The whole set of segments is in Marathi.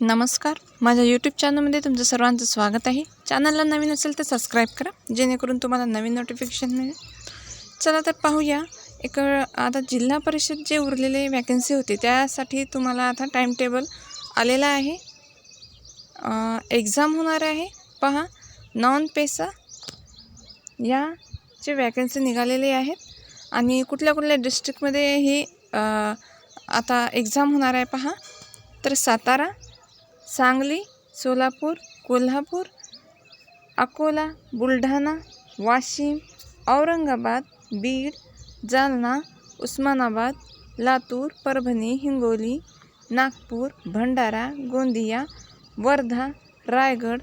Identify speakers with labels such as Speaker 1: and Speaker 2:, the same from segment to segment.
Speaker 1: नमस्कार. माझ्या यूट्यूब चॅनलमध्ये तुमचं सर्वांचं स्वागत आहे. चॅनलला नवीन असेल तर सबस्क्राईब करा जेणेकरून तुम्हाला नवीन नोटिफिकेशन मिळेल. चला तर पाहूया. एक आता जिल्हा परिषद जे उरलेले वॅकन्सी होती त्यासाठी तुम्हाला आता टाईम टेबल आलेला आहे. एक्झाम होणार आहे. पहा नॉन पेसा या जे वॅकन्सी निघालेले आहेत आणि कुठल्या कुठल्या डिस्ट्रिक्टमध्ये ही आता एक्झाम होणार आहे पहा. तर सातारा सांगली सोलापूर कोल्हापूर अकोला बुलढाणा वाशिम औरंगाबाद बीड जालना उस्मानाबाद लातूर परभणी हिंगोली नागपूर भंडारा गोंदिया वर्धा रायगड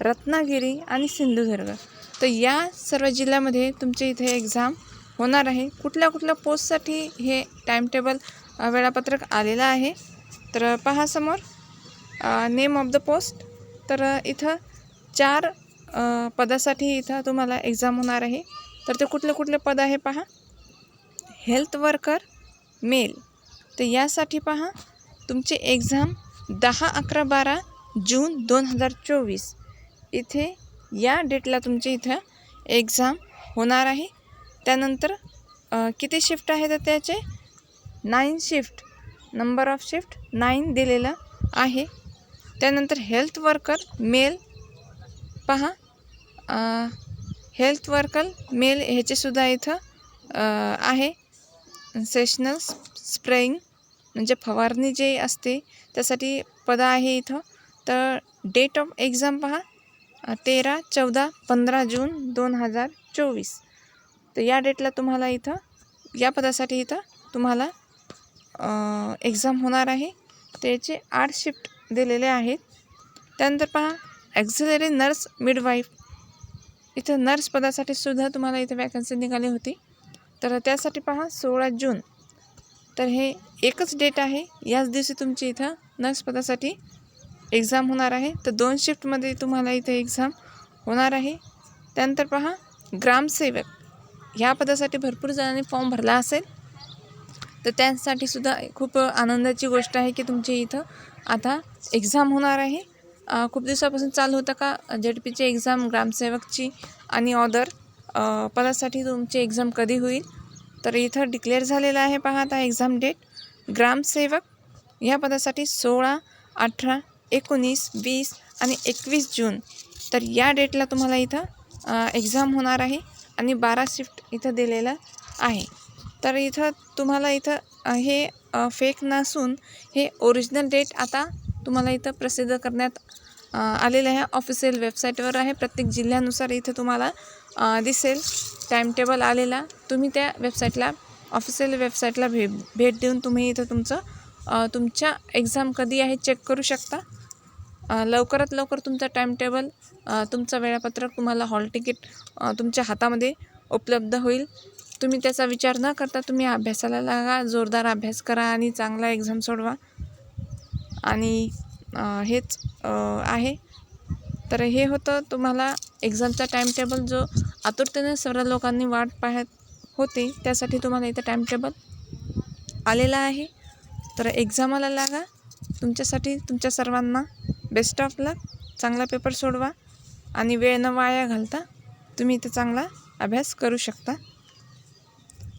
Speaker 1: रत्नागिरी आणि सिंधुदुर्ग. तर या सर्व जिल्ह्यामध्ये तुमच्या इथे एक्झाम होणार आहे. कुठल्या कुठल्या पोस्टसाठी हे टाईमटेबल वेळापत्रक आलेलं आहे? तर पहा समोर. नेम ऑफ द पोस्ट तर इथं चार पदासाठी इथं तुम्हाला एक्झाम होणार आहे. तर ते कुठले कुठले पद आहे पहा. हेल्थ वर्कर मेल तर यासाठी पहा तुमची एक्झाम दहा अकरा बारा जून दोन हजार चोवीस. इथे या डेटला तुमची इथं एक्झाम होणार आहे. त्यानंतर किती शिफ्ट आहे तर त्याचे? Nine shift number of shift nine दिलेलं आहे. त्यानंतर हेल्थ वर्कर मेल पहा हेल्थ वर्कर मेल ह्याचेसुद्धा इथं आहे. सेशनल स्प्रेइंग म्हणजे फवारणी जे असते त्यासाठी पद आहे इथं. तर डेट ऑफ एक्झाम पहा तेरा चौदा पंधरा जून दोन हजार चोवीस. तर या डेटला तुम्हाला इथं या पदासाठी इथं तुम्हाला एक्झाम होणार आहे. त्याचे आठ शिफ्ट दिलेले आहेत. त्यानंतर पहा ॲक्झिलरी नर्स मिडवाईफ इथं नर्स पदासाठी सुद्धा तुम्हाला इथं वॅकन्सी निघाली होती. तर त्यासाठी पहा सोळा जून. तर हे एकच डेट आहे. याच दिवशी तुमची इथं नर्स पदासाठी एक्झाम होणार आहे. तर दोन शिफ्टमध्ये तुम्हाला इथे एक्झाम होणार आहे. त्यानंतर पहा ग्रामसेवक. ह्या पदासाठी भरपूर जणांनी फॉर्म भरला असेल. तर त्यासाठी सुद्धा खूप आनंदाची गोष्ट आहे की तुमच्या इथं आता एक्झाम होणार आहे. खूप दिवसापासून चालू होतं का? जेड पीची एक्झाम ग्रामसेवकची आणि ऑदर पदासाठी तुमची एक्झाम कधी होईल? तर इथं डिक्लेअर झालेलं आहे पहा आता एक्झाम डेट ग्रामसेवक ह्या पदासाठी सोळा अठरा एकोणीस वीस आणि एकवीस जून. तर या डेटला तुम्हाला इथं एक्झाम होणार आहे आणि बारा शिफ्ट इथं दिलेलं आहे. तर इथं तुम्हाला इथं हे फेक नसून हे ओरिजिनल डेट आता तुम्हाला इथं प्रसिद्ध करण्यात आलेलं आहे. ऑफिशियल वेबसाईटवर आहे. प्रत्येक जिल्ह्यानुसार इथं तुम्हाला दिसेल दिसेल. टाईमटेबल आलेला. तुम्ही त्या वेबसाईटला ऑफिशियल वेबसाईटला भे भेट देऊन तुम्ही इथं तुमचं तुमच्या एक्झाम कधी आहे चेक करू शकता. लवकरात लवकर तुमचा टाईमटेबल तुमचं वेळापत्रक तुम्हाला हॉल तिकीट तुमच्या हातामध्ये उपलब्ध होईल. तुम्ही त्याचा विचार न करता तुम्ही अभ्यासाला लागा जोरदार अभ्यास करा आणि चांगला एक्झाम सोडवा. आणि हेच आहे. तर हे होतं तुम्हाला एक्झामचा टाईमटेबल जो आतुरतेने सर्व लोकांनी वाट पाहत होते त्यासाठी तुम्हाला इथं टाईमटेबल आलेला आहे. तर एक्झामाला लागा. तुमच्यासाठी तुमच्या सर्वांना बेस्ट ऑफ लक चांगला पेपर सोडवा. आणि वेळ न वाया घालता. तुम्ही इथं चांगला अभ्यास करू शकता.